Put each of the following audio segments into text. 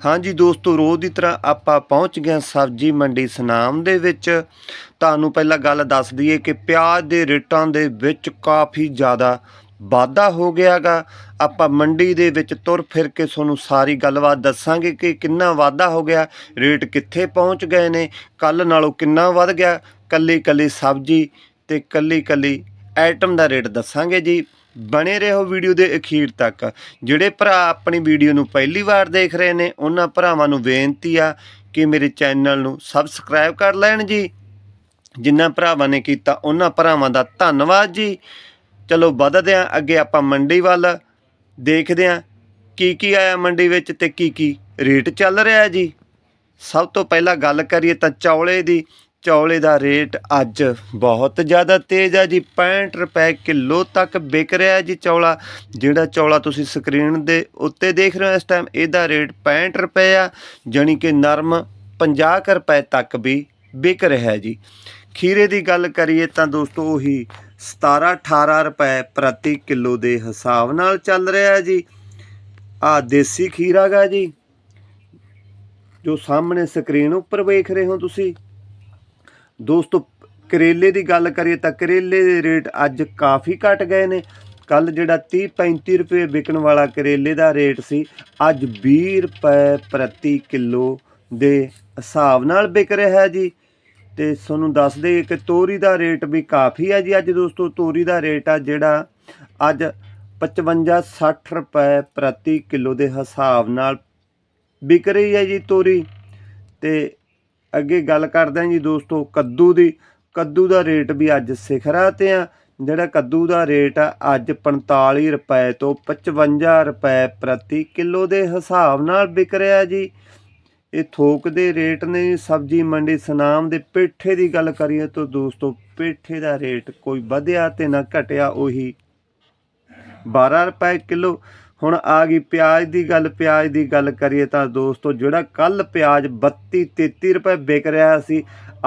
ਹਾਂਜੀ ਦੋਸਤੋ, ਰੋਜ਼ ਦੀ ਤਰ੍ਹਾਂ ਆਪਾਂ ਪਹੁੰਚ ਗਏ ਸਬਜ਼ੀ ਮੰਡੀ ਸਨਾਮ ਦੇ ਵਿੱਚ। ਤੁਹਾਨੂੰ ਪਹਿਲਾਂ ਗੱਲ ਦੱਸ ਦਈਏ ਕਿ ਪਿਆਜ਼ ਦੇ ਰੇਟਾਂ ਦੇ ਵਿੱਚ ਕਾਫੀ ਜ਼ਿਆਦਾ ਵਾਧਾ ਹੋ ਗਿਆਗਾ ਆਪਾਂ ਮੰਡੀ ਦੇ ਵਿੱਚ ਤੁਰ ਫਿਰ ਕੇ ਤੁਹਾਨੂੰ ਸਾਰੀ ਗੱਲਬਾਤ ਦੱਸਾਂਗੇ ਕਿ ਕਿੰਨਾ ਵਾਧਾ ਹੋ ਗਿਆ, ਰੇਟ ਕਿੱਥੇ ਪਹੁੰਚ ਗਏ ਨੇ ਕੱਲ ਨਾਲੋਂ ਕਿੰਨਾ ਵੱਧ ਗਿਆ ਕੱਲੀ ਕੱਲੀ ਸਬਜ਼ੀ ਤੇ ਕੱਲੀ ਕੱਲੀ ਆਈਟਮ ਦਾ ਰੇਟ ਦੱਸਾਂਗੇ ਜੀ। ਬਣੇ ਰਹੋ ਵੀਡੀਓ ਦੇ ਅਖੀਰ ਤੱਕ। ਜਿਹੜੇ ਭਰਾ ਆਪਣੀ ਵੀਡੀਓ ਨੂੰ ਪਹਿਲੀ ਵਾਰ ਦੇਖ ਰਹੇ ਨੇ, ਉਹਨਾਂ ਭਰਾਵਾਂ ਨੂੰ ਬੇਨਤੀ ਆ ਕਿ ਮੇਰੇ ਚੈਨਲ ਨੂੰ ਸਬਸਕ੍ਰਾਈਬ ਕਰ ਲੈਣ ਜੀ। ਜਿਨ੍ਹਾਂ ਭਰਾਵਾਂ ਨੇ ਕੀਤਾ, ਉਹਨਾਂ ਭਰਾਵਾਂ ਦਾ ਧੰਨਵਾਦ ਜੀ। ਚਲੋ, ਵੱਧਦੇ ਹਾਂ ਅੱਗੇ ਆਪਾਂ ਮੰਡੀ ਵੱਲ। ਦੇਖਦੇ ਹਾਂ ਕੀ ਕੀ ਆਇਆ ਮੰਡੀ ਵਿੱਚ ਤੇ ਕੀ ਕੀ ਰੇਟ ਚੱਲ ਰਿਹਾ ਜੀ। ਸਭ ਤੋਂ ਪਹਿਲਾਂ ਗੱਲ ਕਰੀਏ ਤਾਂ ਚੌਲੇ ਦੀ। ਚੌਲੇ ਦਾ ਰੇਟ ਅੱਜ ਬਹੁਤ ਜ਼ਿਆਦਾ ਤੇਜ਼ ਆ ਜੀ। 65 ਰੁਪਏ ਕਿਲੋ ਤੱਕ ਵਿਕ ਰਿਹਾ ਜੀ ਚੌਲਾ। ਜਿਹੜਾ ਚੌਲਾ ਤੁਸੀਂ ਸਕਰੀਨ ਦੇ ਉੱਤੇ ਦੇਖ ਰਹੇ ਹੋ, ਇਸ ਟਾਈਮ ਇਹਦਾ ਰੇਟ 65 ਰੁਪਏ ਆ, ਜਾਣੀ ਕਿ ਨਰਮ 50 ਕੁ ਰੁਪਏ ਤੱਕ ਵੀ ਵਿਕ ਰਿਹਾ ਜੀ। ਖੀਰੇ ਦੀ ਗੱਲ ਕਰੀਏ ਤਾਂ ਦੋਸਤੋ, ਉਹੀ 17 18 ਰੁਪਏ ਪ੍ਰਤੀ ਕਿਲੋ ਦੇ ਹਿਸਾਬ ਨਾਲ ਚੱਲ ਰਿਹਾ ਜੀ। ਆ ਦੇਸੀ ਖੀਰਾ ਗਾ ਜੀ, ਜੋ ਸਾਹਮਣੇ ਸਕਰੀਨ ਉੱਪਰ ਵੇਖ ਰਹੇ ਹੋ ਤੁਸੀਂ। ਦੋਸਤੋ, ਕਰੇਲੇ ਦੀ ਗੱਲ ਕਰੀਏ ਤਾਂ ਕਰੇਲੇ ਦੇ ਰੇਟ ਅੱਜ ਕਾਫੀ ਘਟ ਗਏ ਨੇ। ਕੱਲ ਜਿਹੜਾ 30 35 ਰੁਪਏ ਵਿਕਣ ਵਾਲਾ ਕਰੇਲੇ ਦਾ ਰੇਟ ਸੀ, ਅੱਜ 20 ਰੁਪਏ ਪ੍ਰਤੀ ਕਿਲੋ ਦੇ ਹਿਸਾਬ ਨਾਲ ਵਿਕ ਰਿਹਾ ਹੈ ਜੀ। ਤੇ ਤੁਹਾਨੂੰ ਦੱਸ ਦਈਏ ਕਿ ਤੋਰੀ ਦਾ ਰੇਟ ਵੀ ਕਾਫੀ ਹੈ ਜੀ ਅੱਜ ਦੋਸਤੋ। ਤੋਰੀ ਦਾ ਰੇਟ ਆ ਜਿਹੜਾ ਅੱਜ 55 60 ਰੁਪਏ ਪ੍ਰਤੀ ਕਿਲੋ ਦੇ ਹਿਸਾਬ ਨਾਲ ਵਿਕ ਰਹੀ ਹੈ ਜੀ ਤੋਰੀ। ਤੇ ਅੱਗੇ ਗੱਲ ਕਰਦੇ ਹਾਂ ਜੀ ਦੋਸਤੋ ਕੱਦੂ ਦੀ। ਕੱਦੂ ਦਾ ਰੇਟ ਵੀ ਅੱਜ ਸਿਖਰਾਂ ਤੇ ਆ। ਜਿਹੜਾ ਕੱਦੂ ਦਾ ਰੇਟ ਆ, ਅੱਜ 45 ਰੁਪਏ ਤੋਂ 55 ਰੁਪਏ ਪ੍ਰਤੀ ਕਿਲੋ ਦੇ ਹਿਸਾਬ ਨਾਲ ਵਿਕ ਰਿਹਾ ਜੀ। ਇਹ ਥੋਕ ਦੇ ਰੇਟ ਨੇ, ਸਬਜ਼ੀ ਮੰਡੀ ਸਨਾਮ ਦੇ ਪੇਠੇ ਦੀ ਗੱਲ ਕਰੀਏ ਤਾਂ ਦੋਸਤੋ ਪੇਠੇ ਦਾ ਰੇਟ ਕੋਈ ਵਧਿਆ ਤੇ ਨਾ ਘਟਿਆ, ਉਹੀ 12 ਰੁਪਏ ਕਿਲੋ। ਹੁਣ ਆ ਗਈ ਪਿਆਜ਼ ਦੀ ਗੱਲ, ਪਿਆਜ਼ ਦੀ ਗੱਲ ਕਰੀਏ ਤਾਂ ਦੋਸਤੋ ਜਿਹੜਾ ਕੱਲ ਪਿਆਜ਼ 32 33 ਰੁਪਏ ਵਿਕ ਰਿਹਾ ਸੀ,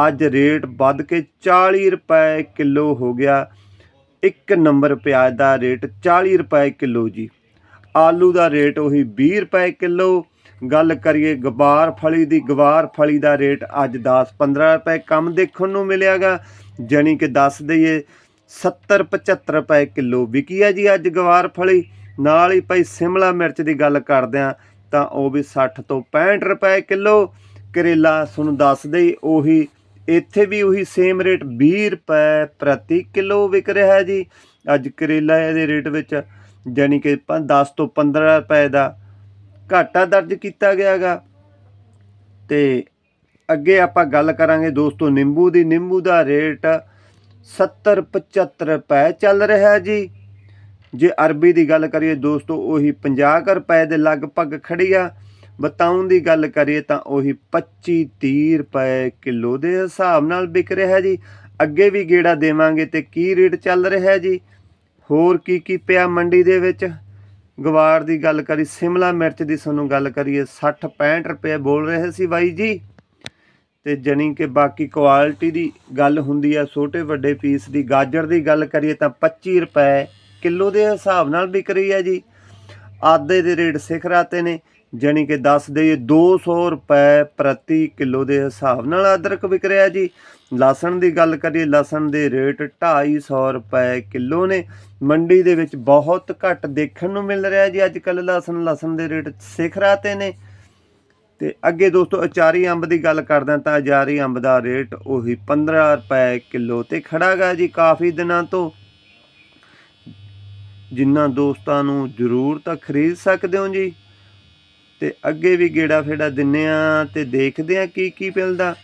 ਅੱਜ ਰੇਟ ਵੱਧ ਕੇ 40 ਰੁਪਏ ਕਿਲੋ ਹੋ ਗਿਆ। ਇੱਕ ਨੰਬਰ ਪਿਆਜ਼ ਦਾ ਰੇਟ 40 ਰੁਪਏ ਕਿਲੋ ਜੀ। ਆਲੂ ਦਾ ਰੇਟ ਉਹੀ 20 ਰੁਪਏ ਕਿਲੋ। ਗੱਲ ਕਰੀਏ ਗਵਾਰ ਫਲੀ ਦੀ, ਗਵਾਰ ਫਲੀ ਦਾ ਰੇਟ ਅੱਜ 10 15 ਰੁਪਏ ਕੰਮ ਦੇਖਣ ਨੂੰ ਮਿਲਿਆਗਾ। ਜਾਣੀ ਕਿ ਦੱਸ ਦਈਏ 70 75 ਰੁਪਏ ਕਿਲੋ ਵਿਕੀ ਹੈ ਜੀ ਅੱਜ ਗਵਾਰ ਫਲੀ। ਨਾਲ ਹੀ ਭਾਈ ਸਿਮਲਾ ਮਿਰਚ ਦੀ ਗੱਲ ਕਰਦੇ ਆ, ਤਾਂ ਉਹ ਵੀ 60 ਤੋਂ 65 ਰੁਪਏ ਕਿਲੋ ਕਰੇਲਾ ਤੁਹਾਨੂੰ ਦੱਸਦੇ ਉਹੀ ਇੱਥੇ ਵੀ ਉਹੀ ਸੇਮ ਰੇਟ 20 ਰੁਪਏ ਪ੍ਰਤੀ ਕਿਲੋ ਵਿਕ ਰਿਹਾ ਹੈ ਜੀ। ਅੱਜ ਕਰੇਲਾ ਇਹਦੇ ਰੇਟ ਵਿੱਚ ਜਾਨੀ ਕਿ 10 ਤੋਂ 15 ਰੁਪਏ ਦਾ ਘਾਟਾ ਦਰਜ ਕੀਤਾ ਗਿਆਗਾ ਤੇ ਅੱਗੇ ਆਪਾਂ ਗੱਲ ਕਰਾਂਗੇ ਦੋਸਤੋ, ਨਿੰਬੂ ਦੀ, ਨਿੰਬੂ ਦਾ ਰੇਟ 70 75 ਰੁਪਏ ਚੱਲ ਰਿਹਾ ਜੀ। ਜੇ ਅਰਬੀ ਦੀ ਗੱਲ ਕਰੀਏ ਦੋਸਤੋ, ਉਹੀ 50 ਕੁ ਰੁਪਏ ਦੇ ਲਗਭਗ ਖੜੀ ਆ। ਬਤਾਉਣ ਦੀ ਗੱਲ ਕਰੀਏ ਤਾਂ ਉਹੀ 25 30 ਰੁਪਏ ਕਿਲੋ ਦੇ ਹਿਸਾਬ ਨਾਲ ਵਿਕ ਰਿਹਾ ਜੀ। ਅੱਗੇ ਵੀ ਗੇੜਾ ਦੇਵਾਂਗੇ ਤੇ ਕੀ ਰੇਟ ਚੱਲ ਰਿਹਾ ਜੀ? ਹੋਰ ਕੀ ਕੀ ਪਿਆ ਮੰਡੀ ਦੇ ਵਿੱਚ? ਗਵਾਰ ਦੀ ਗੱਲ ਕਰੀ, ਸਿਮਲਾ ਮਿਰਚ ਦੀ ਤੁਹਾਨੂੰ ਗੱਲ ਕਰੀਏ 60 65 ਰੁਪਏ ਬੋਲ ਰਹੇ ਸੀ ਬਾਈ ਜੀ। ਤੇ ਜਣੀ ਕਿ ਬਾਕੀ ਕੁਆਲਿਟੀ ਦੀ ਗੱਲ ਹੁੰਦੀ ਆ, ਛੋਟੇ ਵੱਡੇ ਪੀਸ ਦੀ ਗਾਜਰ ਦੀ ਗੱਲ ਕਰੀਏ ਤਾਂ 25 ਰੁਪਏ ਕਿਲੋ ਦੇ ਹਿਸਾਬ ਨਾਲ ਵਿਕ ਰਹੀ ਹੈ ਜੀ। ਆਦੇ ਦੇ ਰੇਟ ਸਿਖਰਾਂ ਤੇ ਨੇ, ਜਾਣੀ ਕਿ ਦੱਸ ਦਈਏ 200 ਰੁਪਏ ਪ੍ਰਤੀ ਕਿਲੋ ਦੇ ਹਿਸਾਬ ਨਾਲ ਅਦਰਕ ਵਿਕ ਰਿਹਾ ਜੀ। ਲਸਣ ਦੀ ਗੱਲ ਕਰੀਏ, ਲਸਣ ਦੇ ਰੇਟ 250 ਰੁਪਏ ਕਿਲੋ ਨੇ। ਮੰਡੀ ਦੇ ਵਿੱਚ ਬਹੁਤ ਘੱਟ ਦੇਖਣ ਨੂੰ ਮਿਲ ਰਿਹਾ ਜੀ ਅੱਜ ਕੱਲ ਲਸਣ। ਲਸਣ ਦੇ ਰੇਟ ਸਿਖਰਾਂ ਤੇ ਨੇ। ਤੇ ਅੱਗੇ ਦੋਸਤੋ, ਅਚਾਰੀ ਅੰਬ ਦੀ ਗੱਲ ਕਰਦਾ ਤਾਂ ਅਚਾਰੀ ਅੰਬ ਦਾ ਰੇਟ ਉਹੀ 15 ਰੁਪਏ ਕਿਲੋ ਤੇ ਖੜਾਗਾ ਜੀ ਕਾਫੀ ਦਿਨਾਂ ਤੋਂ। ਜਿਨ੍ਹਾਂ ਦੋਸਤਾਂ ਨੂੰ ਜ਼ਰੂਰ ਤਾਂ ਖਰੀਦ ਸਕਦੇ ਹੋ ਜੀ। ਤੇ ਅੱਗੇ ਵੀ ਗੇੜਾ ਫੇੜਾ ਦਿੰਨੇ ਆ ਤੇ ਦੇਖਦੇ ਆ ਕੀ ਕੀ ਮਿਲਦਾ।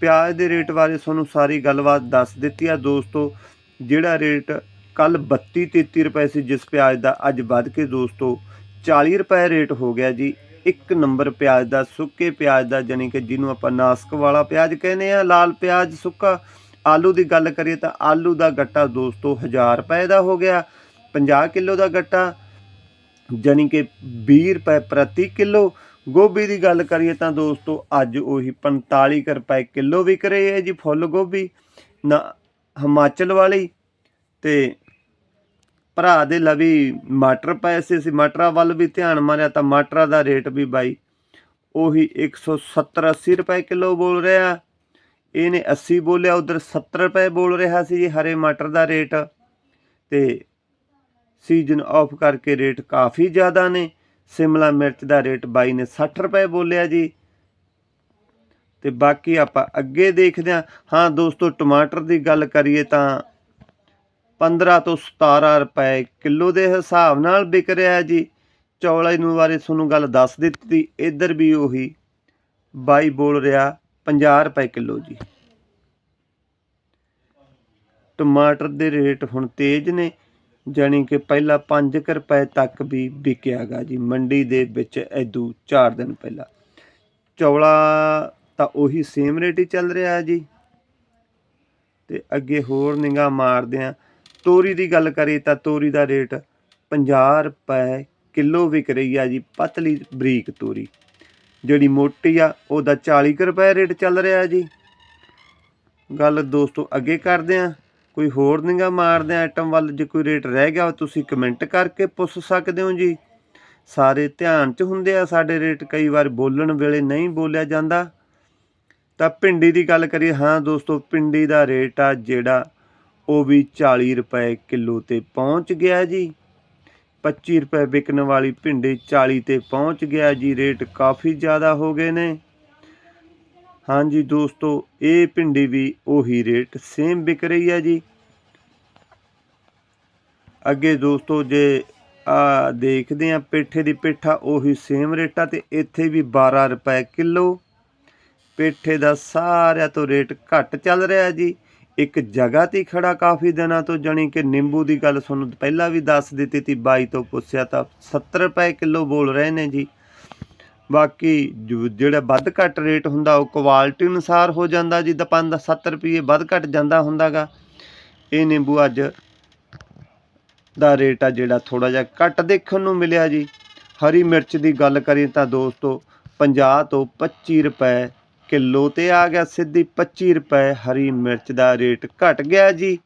ਪਿਆਜ਼ ਦੇ ਰੇਟ ਬਾਰੇ ਤੁਹਾਨੂੰ ਸਾਰੀ ਗੱਲਬਾਤ ਦੱਸ ਦਿੱਤੀ ਆ ਦੋਸਤੋ। ਜਿਹੜਾ ਰੇਟ ਕੱਲ 32 33 ਰੁਪਏ ਸੀ ਜਿਸ ਪਿਆਜ਼ ਦਾ, ਅੱਜ ਵੱਧ ਕੇ ਦੋਸਤੋ 40 ਰੁਪਏ ਰੇਟ ਹੋ ਗਿਆ ਜੀ। ਇੱਕ ਨੰਬਰ ਪਿਆਜ਼ ਦਾ, ਸੁੱਕੇ ਪਿਆਜ਼ ਦਾ ਜਾਨੀ ਕਿ ਜਿਹਨੂੰ ਆਪਾਂ ਨਾਸਕ ਵਾਲਾ ਪਿਆਜ਼ ਕਹਿੰਦੇ ਆ, ਲਾਲ ਪਿਆਜ਼, ਸੁੱਕਾ। ਆਲੂ ਦੀ ਗੱਲ ਕਰੀਏ ਤਾਂ ਆਲੂ ਦਾ ਗੱਟਾ ਦੋਸਤੋ 1000 ਰੁਪਏ ਦਾ ਹੋ ਗਿਆ। 50 ਕਿਲੋ ਦਾ ਗੱਟਾ ਜਾਨੀ ਕਿ 20 ਰੁਪਏ ਪ੍ਰਤੀ ਕਿਲੋ। ਗੋਭੀ ਦੀ ਗੱਲ ਕਰੀਏ ਤਾਂ ਦੋਸਤੋ, ਅੱਜ ਉਹੀ 45 ਕੁ ਰੁਪਏ ਕਿਲੋ ਵਿਕ ਰਹੀ ਹੈ ਜੀ ਫੁੱਲ ਗੋਭੀ। ਨਾ, ਹਿਮਾਚਲ ਵਾਲੀ ਤੇ ਭਰਾ ਦੇ ਲਵੀ ਮਟਰ ਪਏ ਸੀ। ਅਸੀਂ ਮਟਰਾਂ ਵੱਲ ਵੀ ਧਿਆਨ ਮਾਰਿਆ ਤਾਂ ਮਟਰਾਂ ਦਾ ਰੇਟ ਵੀ ਬਾਈ, ਉਹੀ 170 80 ਰੁਪਏ ਕਿਲੋ ਬੋਲ ਰਿਹਾ। ਇਹਨੇ 80 ਬੋਲਿਆ, ਉਧਰ 70 ਰੁਪਏ ਬੋਲ ਰਿਹਾ ਸੀ ਜੀ ਹਰੇ ਮਟਰ ਦਾ ਰੇਟ। ਤੇ ਸੀਜ਼ਨ ਆਫ ਕਰਕੇ ਰੇਟ ਕਾਫੀ ਜ਼ਿਆਦਾ ਨੇ। ਸਿਮਲਾ ਮਿਰਚ ਦਾ ਰੇਟ ਬਾਈ ਨੇ 60 ਰੁਪਏ ਬੋਲਿਆ ਜੀ। ਤੇ ਬਾਕੀ ਆਪਾਂ ਅੱਗੇ ਦੇਖਦੇ ਹਾਂ। ਹਾਂ ਦੋਸਤੋ, ਟਮਾਟਰ ਦੀ ਗੱਲ ਕਰੀਏ ਤਾਂ 15 ਤੋਂ 17 ਰੁਪਏ ਕਿਲੋ ਦੇ ਹਿਸਾਬ ਨਾਲ ਵਿਕ ਰਿਹਾ ਹੈ ਜੀ। ਚੌਲਾਂ ਨੂੰ ਬਾਰੇ ਤੁਹਾਨੂੰ ਗੱਲ ਦੱਸ ਦਿੱਤੀ। ਇੱਧਰ ਵੀ ਉਹੀ ਬਾਈ ਬੋਲ ਰਿਹਾ 50 ਰੁਪਏ ਕਿਲੋ ਜੀ। ਟਮਾਟਰ ਦੇ ਰੇਟ ਹੁਣ ਤੇਜ਼ ਨੇ। ਜਾਣੀ ਕਿ ਪਹਿਲਾਂ 5 ਰੁਪਏ ਤੱਕ ਵੀ ਵਿਕਿਆਗਾ ਜੀ। ਮੰਡੀ ਦੇ ਵਿੱਚ ਐਦੂ 4 ਦਿਨ ਪਹਿਲਾਂ। ਚੌਲਾ ਤਾਂ ਉਹੀ ਸੇਮ ਰੇਟ ਹੀ ਚੱਲ ਰਿਹਾ ਜੀ। ਤੇ ਅੱਗੇ ਹੋਰ ਨਿਗਾਹ ਮਾਰਦੇ ਆ ਤੋਰੀ ਦੀ ਗੱਲ ਕਰੀ ਤਾਂ ਤੋਰੀ ਦਾ ਰੇਟ 50 ਰੁਪਏ ਕਿਲੋ ਵਿਕ ਰਹੀ ਆ ਜੀ, ਪਤਲੀ ਬਰੀਕ ਤੋਰੀ। ਜਿਹੜੀ ਮੋਟੀ ਆ, ਉਹਦਾ 40 ਕੁ ਰੁਪਏ ਰੇਟ ਚੱਲ ਰਿਹਾ ਜੀ। ਗੱਲ ਦੋਸਤੋ ਅੱਗੇ ਕਰਦੇ ਆ ਕੋਈ ਹੋਰ ਨਿਗਾਹ ਮਾਰਦੇ ਆਈਟਮ ਵੱਲ ਜੇ ਕੋਈ ਰੇਟ ਰਹਿ ਗਿਆ, ਤੁਸੀਂ ਕਮੈਂਟ ਕਰਕੇ ਪੁੱਛ ਸਕਦੇ ਹੋ ਜੀ। ਸਾਰੇ ਧਿਆਨ 'ਚ ਹੁੰਦੇ ਆ ਸਾਡੇ ਰੇਟ ਕਈ ਵਾਰ ਬੋਲਣ ਵੇਲੇ ਨਹੀਂ ਬੋਲਿਆ ਜਾਂਦਾ। ਤਾਂ ਭਿੰਡੀ ਦੀ ਗੱਲ ਕਰੀਏ, ਹਾਂ ਦੋਸਤੋ, ਭਿੰਡੀ ਦਾ ਰੇਟ ਆ ਜਿਹੜਾ ਉਹ ਵੀ 40 ਰੁਪਏ ਕਿਲੋ ਤੇ ਪਹੁੰਚ ਗਿਆ ਜੀ। 25 ਰੁਪਏ ਵਿਕਣ ਵਾਲੀ ਭਿੰਡੀ 40 ਤੇ ਪਹੁੰਚ ਗਿਆ ਜੀ ਰੇਟ ਕਾਫੀ ਜ਼ਿਆਦਾ ਹੋ ਗਏ ਨੇ। ਹਾਂਜੀ ਦੋਸਤੋ, ਇਹ ਭਿੰਡੀ ਵੀ ਉਹੀ ਰੇਟ ਸੇਮ ਵਿਕ ਰਹੀ ਹੈ ਜੀ। ਅੱਗੇ ਦੋਸਤੋ, ਜੇ ਆ ਦੇਖਦੇ ਆ ਪੇਠੇ ਦੀ ਪੇਠਾ, ਉਹੀ ਸੇਮ ਰੇਟ ਆ ਤੇ ਇੱਥੇ ਵੀ 12 ਰੁਪਏ ਕਿਲੋ। ਪੇਠੇ ਦਾ ਸਾਰਿਆਂ ਤੋਂ ਰੇਟ ਘੱਟ ਚੱਲ ਰਿਹਾ ਜੀ। ਇੱਕ ਜਗ੍ਹਾ ਤੇ ਹੀ ਖੜਾ ਕਾਫੀ ਦਿਨਾਂ ਤੋਂ, ਜਾਣੀ ਕਿ ਨਿੰਬੂ ਦੀ ਗੱਲ ਤੁਹਾਨੂੰ ਪਹਿਲਾਂ ਵੀ ਦੱਸ ਦਿੱਤੀ ਤੀ 22 ਤੋਂ ਪੁੱਛਿਆ ਤਾਂ 70 ਰੁਪਏ ਕਿਲੋ ਬੋਲ ਰਹੇ ਨੇ ਜੀ। ਬਾਕੀ ਜੋ- ਜਿਹੜਾ ਵੱਧ ਘੱਟ ਰੇਟ ਹੁੰਦਾ, ਉਹ ਕੁਆਲਿਟੀ ਅਨੁਸਾਰ ਹੋ ਜਾਂਦਾ ਜੀ, ਤਾਂ 5 7 ਰੁਪਏ ਵੱਧ ਘੱਟ ਜਾਂਦਾ ਹੁੰਦਾਗਾ। ਇਹ ਨਿੰਬੂ ਅੱਜ ਦਾ ਰੇਟ ਆ ਜਿਹੜਾ ਥੋੜਾ ਜਿਹਾ ਘੱਟ ਦੇਖਣ ਨੂੰ ਮਿਲਿਆ ਜੀ। ਹਰੀ ਮਿਰਚ ਦੀ ਗੱਲ ਕਰੀਏ ਤਾਂ ਦੋਸਤੋ 50 ਤੋਂ 25 ਰੁਪਏ ਕਿਲੋ ਤੇ ਆ ਗਿਆ, ਸਿੱਧੀ 25 ਰੁਪਏ ਹਰੀ ਮਿਰਚ ਦਾ ਰੇਟ ਘਟ ਗਿਆ ਜੀ।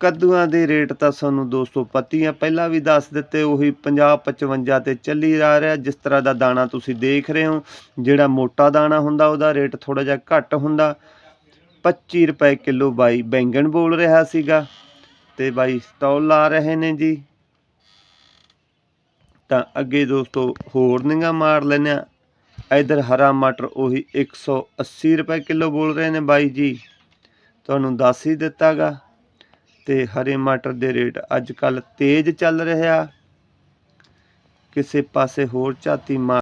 ਕੱਦੂਆਂ ਦੇ ਰੇਟ ਤਾਂ ਸਾਨੂੰ ਦੋਸਤੋ ਪਤੀਆਂ ਪਹਿਲਾਂ ਵੀ ਦੱਸ ਦਿੱਤੇ, ਉਹੀ 50 55 ਤੇ ਚੱਲੀ ਜਾ ਰਿਹਾ। ਜਿਸ ਤਰ੍ਹਾਂ ਦਾ ਦਾਣਾ ਤੁਸੀਂ ਦੇਖ ਰਹੇ ਹੋ, ਜਿਹੜਾ ਮੋਟਾ ਦਾਣਾ ਹੁੰਦਾ, ਉਹਦਾ ਰੇਟ ਥੋੜਾ ਜਿਹਾ ਘੱਟ ਹੁੰਦਾ। 25 ਰੁਪਏ ਕਿਲੋ ਬਾਈ ਬੈਂਗਣ ਬੋਲ ਰਿਹਾ ਸੀਗਾ। ਤੇ ਬਾਈ ਸਟਾਲ ਲਾ ਰਹੇ ਨੇ ਜੀ। ਤਾਂ ਅੱਗੇ ਦੋਸਤੋ ਹੋਰ ਨਿਗਾ ਮਾਰ ਲੈਨੇ ਆ ਇਧਰ ਹਰਾ ਮਟਰ, ਉਹੀ 180 ਰੁਪਏ ਕਿਲੋ ਬੋਲ ਰਹੇ ਨੇ ਬਾਈ ਜੀ। ਤੁਹਾਨੂੰ ਦੱਸ ਹੀ ਦਿੱਤਾਗਾ। ਤੇ ਹਰੇ ਮਟਰ ਦੇ ਰੇਟ ਅੱਜ ਕੱਲ ਤੇਜ਼ ਚੱਲ ਰਿਹਾ। ਕਿਸੇ ਪਾਸੇ ਹੋਰ ਝਾਤੀ ਮਾਰ